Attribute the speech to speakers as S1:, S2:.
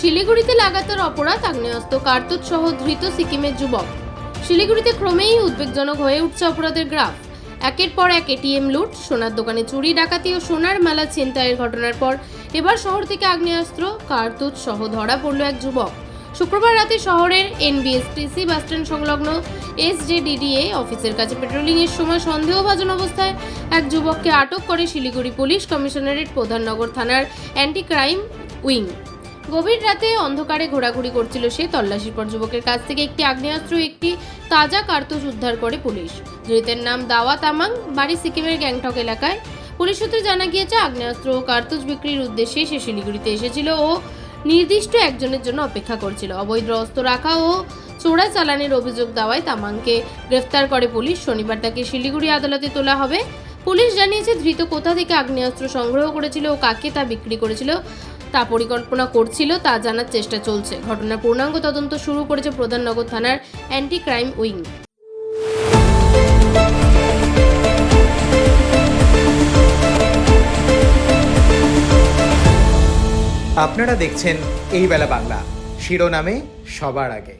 S1: শিলিগুড়িতে লাগাতার অপরাধ, আগ্নেয়াস্ত্র, কার্তুজ সহ ধৃত সিকিমের যুবক। শিলিগুড়িতে ক্রমেই উদ্বেগজনক হয়ে উঠছে অপরাধের গ্রাফ। একের পর এক এটিএম লুট, সোনার দোকানে চুরি, ডাকাতি ও সোনার মেলা ছিনতাইয়ের ঘটনার পর এবার শহর থেকে আগ্নেয়াস্ত্র, কার্তুজ সহ ধরা পড়ল এক যুবক। শুক্রবার রাতে শহরের এনবিএসটিসি বাসস্ট্যান্ড সংলগ্ন এসজেডিডিএ অফিসের কাছে পেট্রোলিং এর সময় সন্দেহভাজন অবস্থায় এক যুবককে আটক করে শিলিগুড়ি পুলিশ কমিশনারেট প্রধাননগর থানার অ্যান্টি ক্রাইম উইং। গভীর রাতে অন্ধকারে ঘোরাঘুরি করছিল সে তল্লাশির পর যুবকের কাছ থেকে একটি আগ্নেয়াস্ত্র, একটি তাজা কার্তুজ উদ্ধার করে পুলিশ। ধৃতের নাম দাওয়া তামাং বাড়ি সিকিমের গ্যাংটক এলাকায়। পুলিশ সূত্রে জানা গিয়েছে, আগ্নেয়াস্ত্র ও কার্তুজ বিক্রির উদ্দেশ্যে সে শিলিগুড়িতে এসেছিল ও নির্দিষ্ট একজনের জন্য অপেক্ষা করছিল। অবৈধ অস্ত্র রাখা ও চোরা চালানের অভিযোগ দেওয়ায় তামাংকে গ্রেফতার করে পুলিশ। শনিবার তাকে শিলিগুড়ি আদালতে তোলা হবে। পুলিশ জানিয়েছে, ধৃত কোথা থেকে আগ্নেয়াস্ত্র সংগ্রহ করেছিল ও কাকে তা বিক্রি করেছিল তা পরিকল্পনা করছিল, তা জানার চেষ্টা চলছে। ঘটনার পূর্ণাঙ্গ তদন্ত শুরু করেছে প্রধাননগর থানার অ্যান্টি ক্রাইম উইং।
S2: আপনারা দেখছেন এই বেলা বাংলা। শিরোনামে সবার আগে।